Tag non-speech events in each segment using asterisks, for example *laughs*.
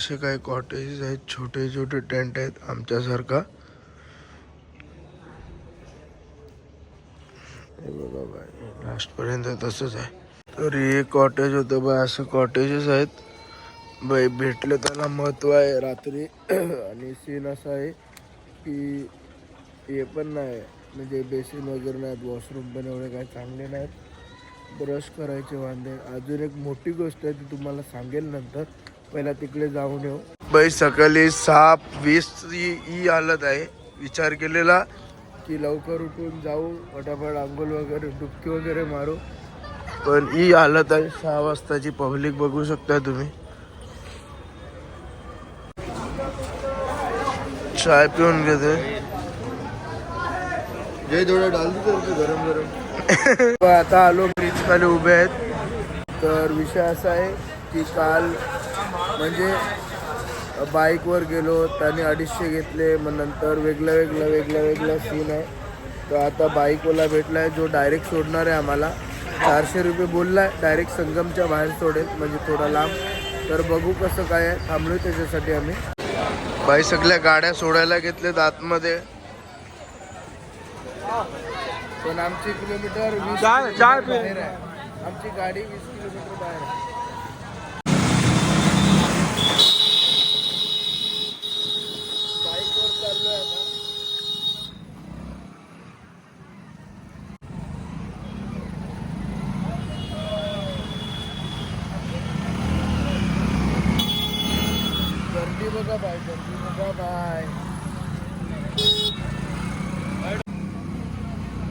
असे काही कॉटेजेस आहेत छोटे छोटे टेंट आहेत आमच्यासारखा. हे बघा बाय लास्टपर्यंत तसंच आहे. तर हे कॉटेज होतं बाय असं कॉटेजेस आहेत. बाई भेटलं त्याला महत्त्व आहे रात्री. *clears throat* आणि सीन असा आहे की हे पण नाही म्हणजे बेसिन वगैरे नाहीत वॉशरूम पण एवढे काही चांगले नाहीत. ब्रश करायचे वांदे. अजून एक मोठी गोष्ट आहे ती तुम्हाला सांगेल नंतर. पहिला तिकडे जाऊन येऊ. बाई सकाळी सहा वीस ही हालत आहे. विचार केलेला. की लवकर उठून जाऊ फटाफट आंघोळ वगैरे डुबकी वगैरे मारू. पण ही हालत आहे. सहा वाजताची पब्लिक बघू शकता तुम्ही. चाय पिऊन घेते. जे थोडं डाल दे गरम गरम. *laughs* आता आलो ब्रिज खाली उभे आहेत. तर विषय असा आहे की काल म्हणजे बाईकवर गेलो त्याने अडीचशे घेतले मग नंतर वेगळं वेगळं वेगळं वेगळं सीन आहे. तर आता बाईकवाला भेटला आहे जो डायरेक्ट सोडणार आहे आम्हाला. चारशे रुपये बोलला आहे डायरेक्ट संगमच्या बाहेर सोडेल म्हणजे थोडा लांब. तर बघू कसं काय आहे थांबलो त्याच्यासाठी आम्ही. बाई सगळ्या गाड्या सोडायला घेतल्यात आतमध्ये. पण आमची किलोमीटर वीस आमची गाडी वीस किलोमीटर बाहेर आहे. बाय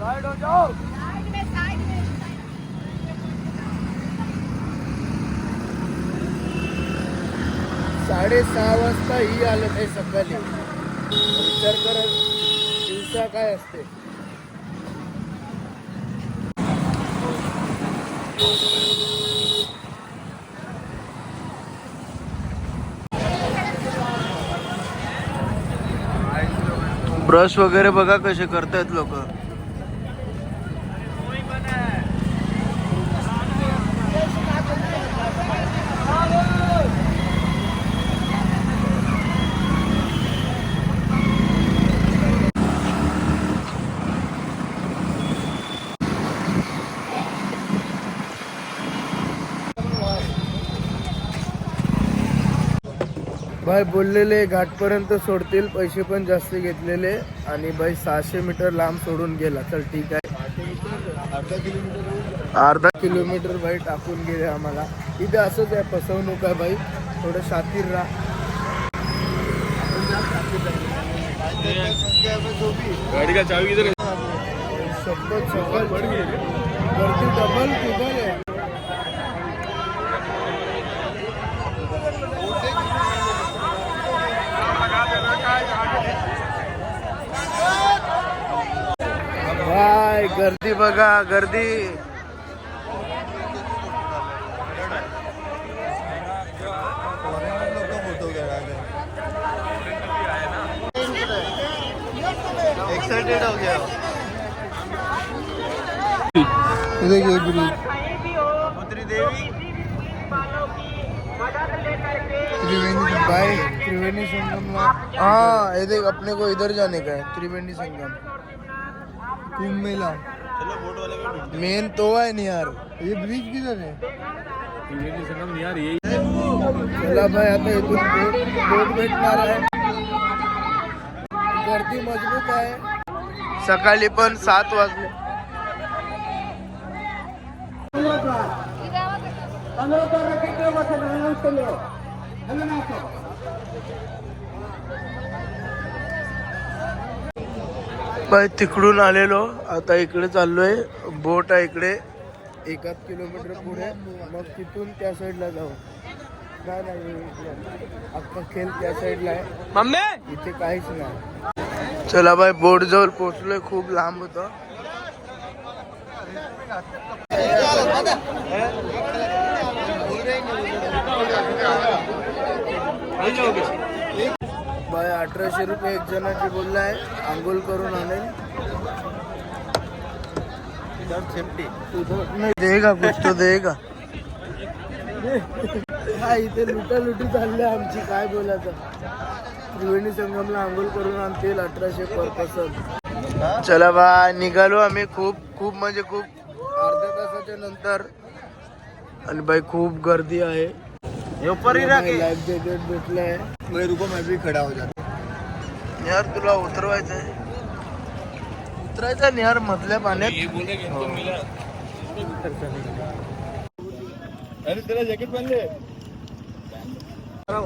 साइड हो जाओ। साइड में साइड में साडेसहा वाजता ही आलं आहे सकाळी. विचार करा दिवसा काय असते? ब्रश वगैरे बघा कसे करतायत लोक. भाई बोललेले घाटपर्यंत सोडतील पैसे पण जास्त घेतलेले. आणि भाई सहाशे मीटर लांब सोडून गेला. चल ठीक आहे. अर्धा किलोमीटर भाई टाकून गेले आम्हाला. इथे असंच आहे फसवणूक आहे भाई. थोडं शातीर राहा. गाडी का चावी किधर शपथ शपथ वरती डबल गर्दी बघा गर्दी. एक्साइटेड हो गया. देखिए ब्रिज त्रिवेणी भाई त्रिवेणी संगम हाँ ये देख अपने को इधर जाने का है त्रिवेणी संगम. कुंभ मेला मेन तो है नहीं यार। ये ब्रिज किधर है? चला भाई आता इथून बोट बोट आहे गर्दी मज़बूत आहे सकाळी पण सात वाजले बाय तिकडून आलेलो. आता इकडे चाललोय. बोट आहे इकडे. एकाच किलोमीटर पुढे. मग तिथून त्या साईडला जाऊ. नाही नाही. अख्खा खेळ त्या साईडला आहे. मम्मी! इथे काहीच नाही. चला बाय बोट जवळ पोहोचलोय. खूप लांब होतं. बाय अठराशे रुपये एक जणाची बोलला आहे. आंघोळ करून आणेल. देगा कुछ तो देगा काय इथे लुटालुटी चालली आमची काय बोलायचं. त्रिवेणी संगमला आंघोळ करून आणतील अठराशे पर पर्सन चला बा निघालो आम्ही खूप खूप म्हणजे खूप. अर्ध्या तासाच्या नंतर. आणि बाई खूप गर्दी आहे. लाईफ जॅकेट भेटलंय मैं रुको मैं भी खड़ा हो जाता यार तुला उतरवायचं आहे उतरायचं निहार मधल्या पाण्यात अरे तेरा जैकेट पहन ले।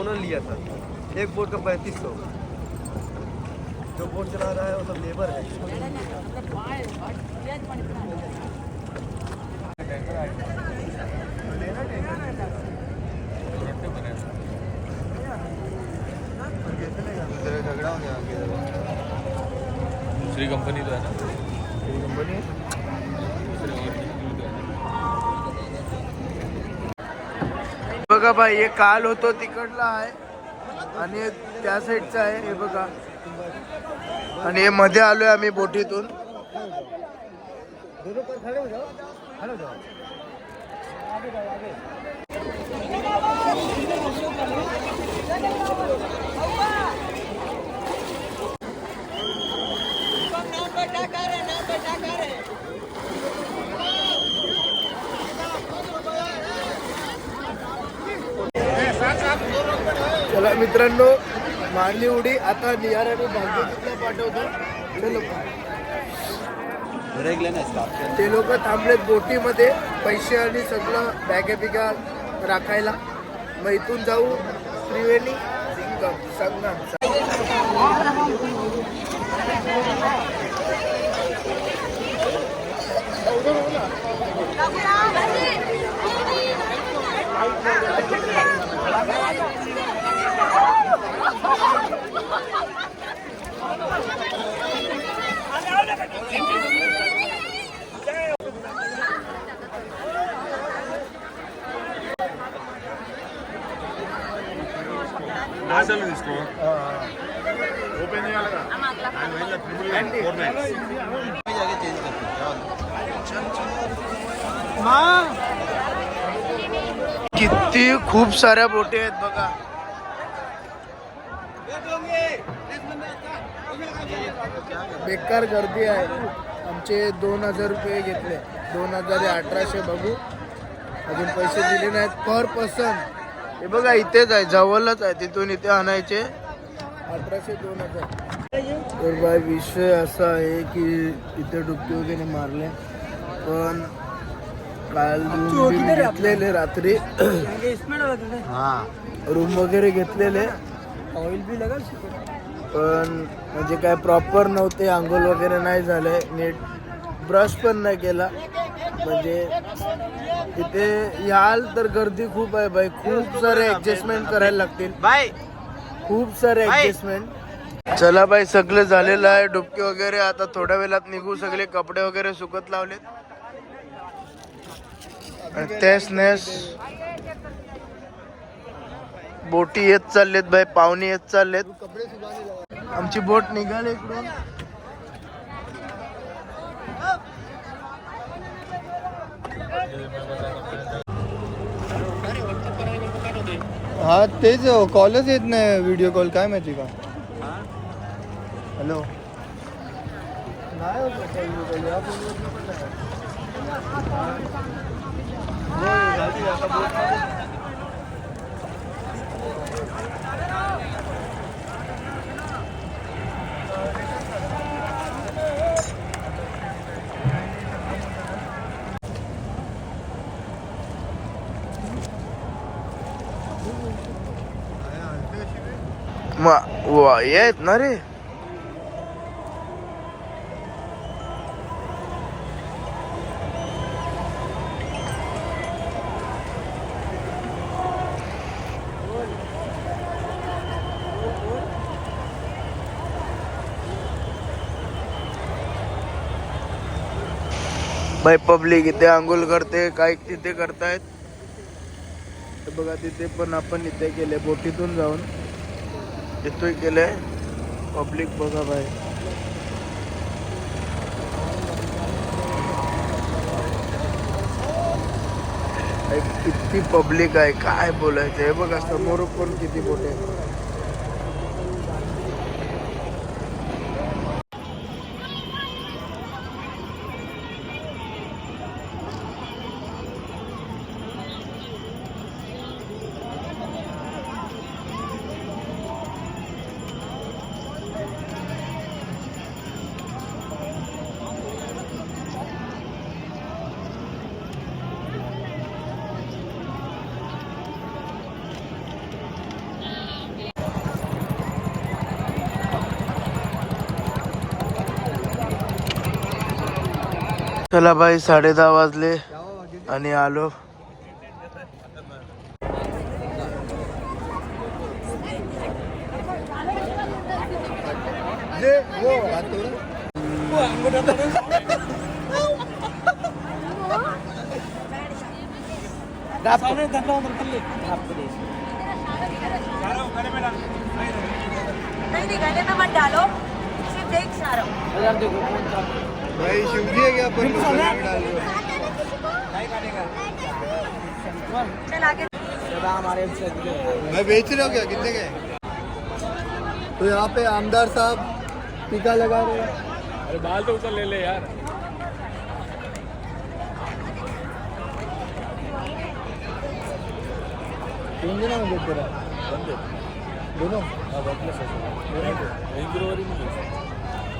ओनर लिया था। एक बोट का पैंतीस सौ। जो बोट चला रहा है वो सब लेबर है। झगड़ा हो दूसरी कंपनी तो है ना? बघा बाई हे काल होतो तिकडला आहे. आणि त्या साईडचा आहे हे बघा. आणि हे मध्ये आलोय आम्ही बोटीतून दोनों पर खड़े हो जाओ खड़े हो जाओ चला मित्रांनो मारली उडी. आता निहार आणि भाग्यजीतला पाठवतो ते लोक थांबलेत बोटीमध्ये. पैसे आणि सगळं बॅगे बिगा राखायला. मग इथून जाऊ त्रिवेणी संगम संगम. किती खूप साऱ्या बोटी आहेत बघा. बेकार गर्दी आहे. आमचे दोन हजार रुपये घेतले. दोन हजार अठराशे बघू. अजून पैसे दिले नाहीत. पर पर्सन हे बघा इथेच आहे जवळच आहे तिथून इथे आणायचे. अठराशे दोन हजार. तर बाय विषय असा आहे की इथे डुबकी वगैरे मारले पण काल रूम घेतलेले रात्री. रूम वगैरे घेतलेले. ऑयल भी लगा पण म्हणजे काय प्रॉपर नव्हते आंघोळ वगैरे नाही झाले नीट ब्रश पण नाही केला. म्हणजे तिथे याल तर गर्दी खूप आहे बाई. खूप सारे ऍडजस्टमेंट करायला लागतील. बाय. खूप सारे ऍडजस्टमेंट चला बाई सगळं झालेलं आहे. डुबकी वगैरे आता थोड्या वेळात निघू. सगळे कपडे वगैरे सुकत लावलेत. तेच नेस. बोटी येत चाललेत बाई पाहुणे येत चाललेत. आमची बोट निघाली इकडून. हा तेच कॉलच येत नाही व्हिडिओ कॉल काय माहिती का? हॅलो नाही वा येत ना रे पब्लिक इथे आंघोळ करते काय तिथे करतायत. तर बघा तिथे पण आपण इथे गेले बोटीतून जाऊन. इथं आहे पब्लिक बघा बाय किती किती पब्लिक आहे काय बोलायचं? हे बघा समोर पण किती मोठे चला बाई साडे दहा वाजले आणि आलो. नहीं दिखाने में मत डालो. सिर्फ देख सारा. भाई है क्या मैं बेच रहा हूँ क्या? कितने के तो यहाँ पे आमदार साहब टीका लगा रहे हैं। अरे बाल तो ऊपर ले ले यार। तीन दिन में बेच रहा दोनों?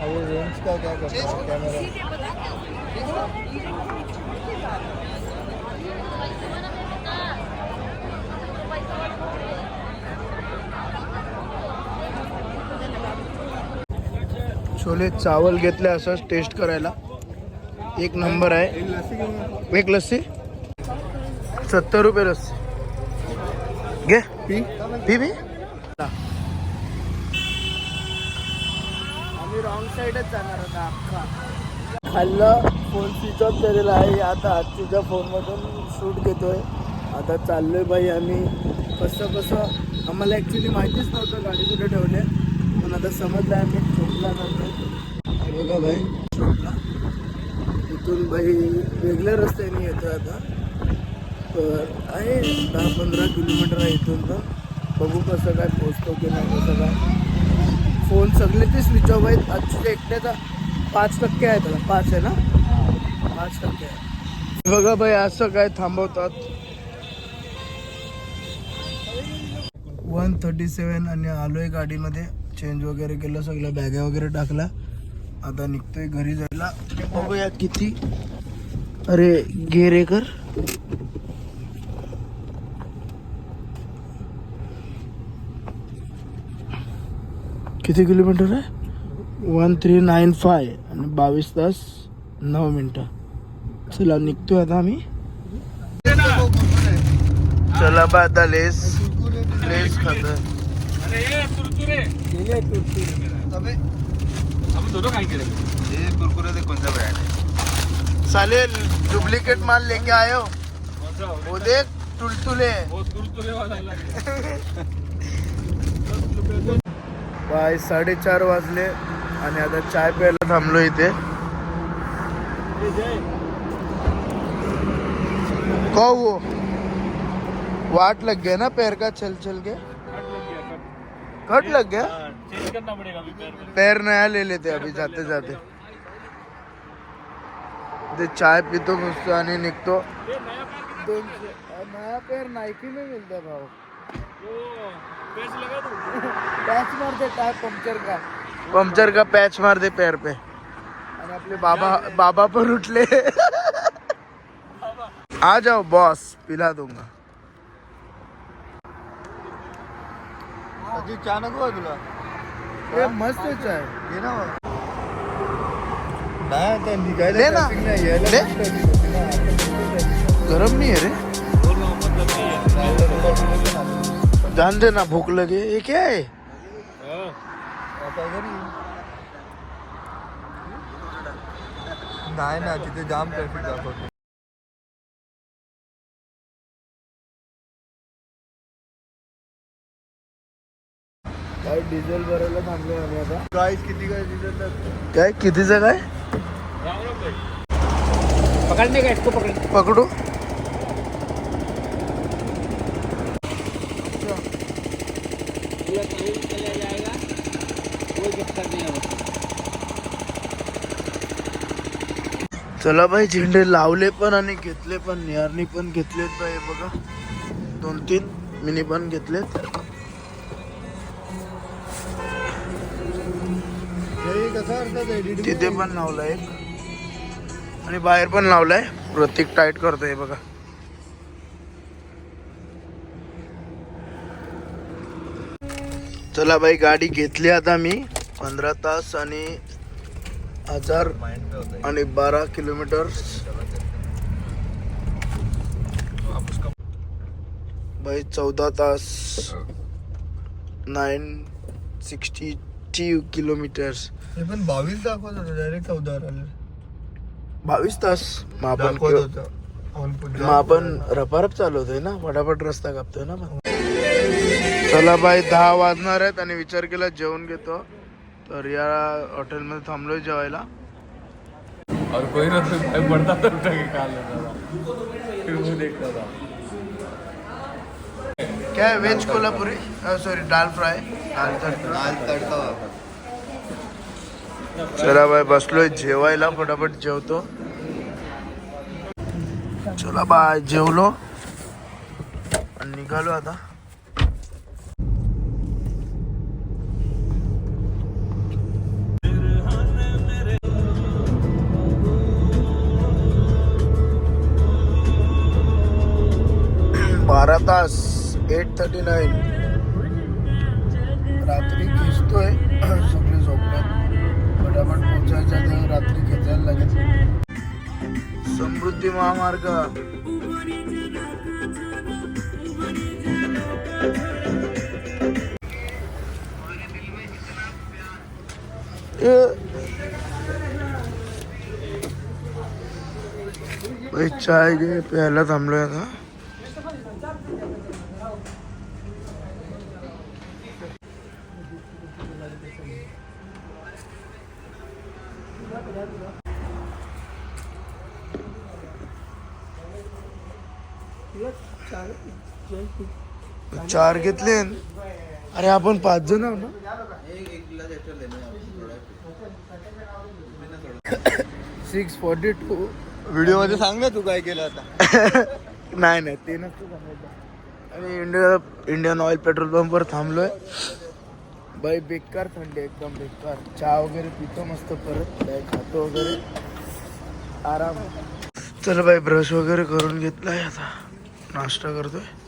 और वो रेंज का क्या करता है कैमरा छोले चावल घेतले असंच टेस्ट करायला. एक नंबर आहे. एक लस्सी क्यों एक लस्सी? सत्तर रुपये लस्सी. घे. पी. पी पी? मी रॉंग साईडच जाणार होता अख्खा. खाल्लं फोन स्विच ऑफ केलेला आहे. आता आजच्या फोनमधून शूट घेतोय. आता चाललोय बाई आम्ही. कसं कसं? आम्हाला ॲक्च्युली माहितीच नव्हतं गाडी कुठे ठेवले पण आता समजलं आहे आम्ही शूटला नंतर बघा भाई शूटला इथून बाई वेगळ्या रस्त्याने येतो आता. तर आहे दहा पंधरा किलोमीटर आहे इथून. तर बघू कसं काय पोचतो की नाही कसं काय. फोन सगळे ते स्विच ऑफ आहेत. आजच्या एकट्याचा पाच टक्के आहे त्याला पाच आहे ना? पाच टक्के आहे बघा बाई असं काय थांबवतात. वन थर्टी सेवन आणि आलोय गाडीमध्ये. चेंज वगैरे केलं सगळं बॅगा वगैरे टाकला आता निघतोय घरी जायला. बघूया किती. अरे गे रे कर. किती किलोमीटर आहे? One three nine five. आणि बावीस तास नऊ मिनटं. चला निघतोय आता आम्ही. चला बा आता लेस लेस खात चालेल डुप्लिकेट माल लेके आयो. वो देख टुलटुले वो वाला है *laughs* बाय साडेचार वाजले आणि आता चाय प्यायला थांबलो इथे. कौ वो वाट लग गया ना पैर का चल चल के? कट लग गया? पैर नया ले लेते अभी जाते जाते। ते चाय पितो मस्त आणि निघतो नया पैर दोनशे नायकी में मिलता भाव। पैच लगा दो पैच मार दे टायर पंक्चर का पंक्चर का पैच मार दे पैर पे। आणि आपले बाबा बाबा पण उठले. आ जाओ बॉस पिला दूँगा. अजून चहा नको तुला? ए मस्त चाय ये ना नाही आता निघायला ले ना. traffic नाही, यायला ले. जान देना भूख लगे ये क्या है। आता घरी नाही ना तिथे जाम ट्रॅफिक दाखवतो. काय डिझेल भरायला थांबलो आम्ही आता. प्राइस किती काय डिझेल काय कितीचं काय? राम राम भाई. पकड़ने का इसको पकड़ पकडू? चला भाई झेंडे लावले पण आणि घेतले पण. निहारनी पण घेतलेत बाई बघा. दोन तीन. मिनी पण घेतलेत. तिथे पण लावलाय आणि बाहेर पण लावलाय. प्रत्येक टाईट करतोय बघा. चला बाई गाडी घेतली आता मी. पंधरा तास आणि हजार आणि बारा किलोमीटर बाई चौदा तास. Nine sixty two kilometres. हे पण बावीस दाखवत होतं डायरेक्ट चौदा बावीस तास. मग आपण मग आपण रपारप चालवतोय ना? फटाफट रस्ता कापतोय ना चला बाई दहा वाजणार आहेत आणि विचार केला जेवण घेतो. तर या हॉटेलमध्ये थांबलोय जेवायला. और कोई ना कोई भाई बढ़ता तो उठा के खा लेता था। फिर वो देखता था। काय व्हेज कोल्हापुरी? सॉरी दाल फ्राय दाल तडका दाल तडका वापर. चला बाय बसलोय जेवायला फटाफट जेवतो. चला बाय जेवलो. आणि निघालो आता. तास एट थर्टी नाईन रात्री खेचतोय सगळी झोपण्यात फटाफट पोहोचायच्या तर रात्री खेचायला लागेल. समृद्धी महामार्ग. चाय घे प्यायला थांबलोय आता. चार घेतले. अरे आपण पाच जण आहो ना? सिक्स फॉर्टी टू व्हिडिओमध्ये सांग ना तू काय केलं आता. *laughs* नाही नाही ते नसतं सांगायचं. आणि इंडिया इंडियन ऑइल पेट्रोल पंपवर थांबलोय. बाई बेकार थंडी आहे, एकदम बेकार. चहा वगैरे पितो मस्त परत. काय खातो वगैरे. आराम. चल बाई ब्रश वगैरे करून घेतलाय आता. नाश्ता करतोय.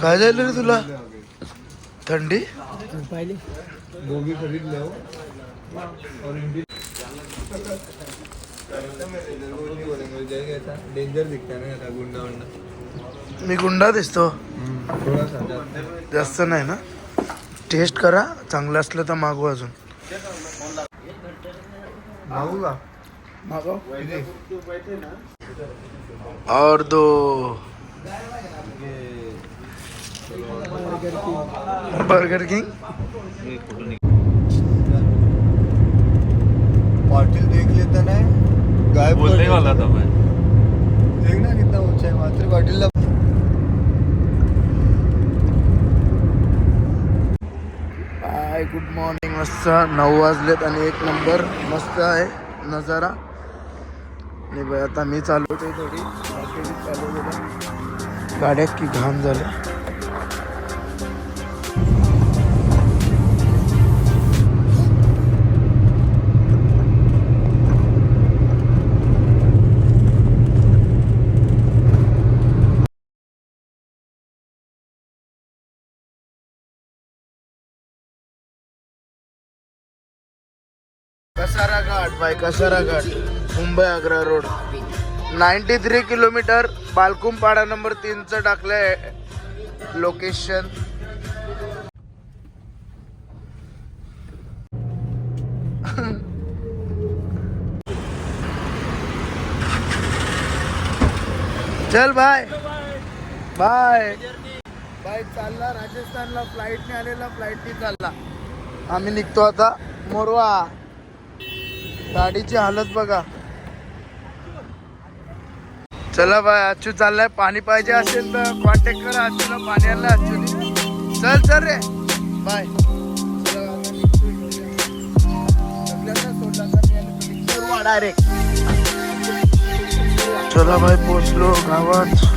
काय झालं रे तुला? थंडी? गोबी खरीद लो और हिंदी डेंजर दिखता ना आता गुंडा मी गुंडा दिसतो. जास्त. नाही ना? टेस्ट करा चांगलं असलं तर मागू अजून. मागू का? मागव? और दो. बर्गर किंग पाटिल देख लेता ना गायब बोलने वाला था मैं। देख ना कितना ऊंचा है मात्र पाटिलला हाय गुड मॉर्निंग मस्त नऊ वाजलेत आणि एक नंबर मस्त आहे नजारा. आणि बाई आता मी चालवतोय थोडी. चालवतो गाड्या की घाण झाल्या. Kasara Ghat bye Kasara Ghat Mumbai Agra road. Ninety three kilometre Balkumpada number तीनचं टाकलंय लोकेशन चल बाय. बाय. बाय चालला राजस्थानला. फ्लाईटने आलेला फ्लाईटने चालला. आम्ही निघतो आता मोरवा. गाडीची हालत बघा. चला बाय अच्छू चाललाय पाणी पाहिजे असेल तर कॉन्टॅक्ट करा अच्यूला पाणी आणलं अच्छू चल चल रे. बाय. चला बाय पोचलो गावात.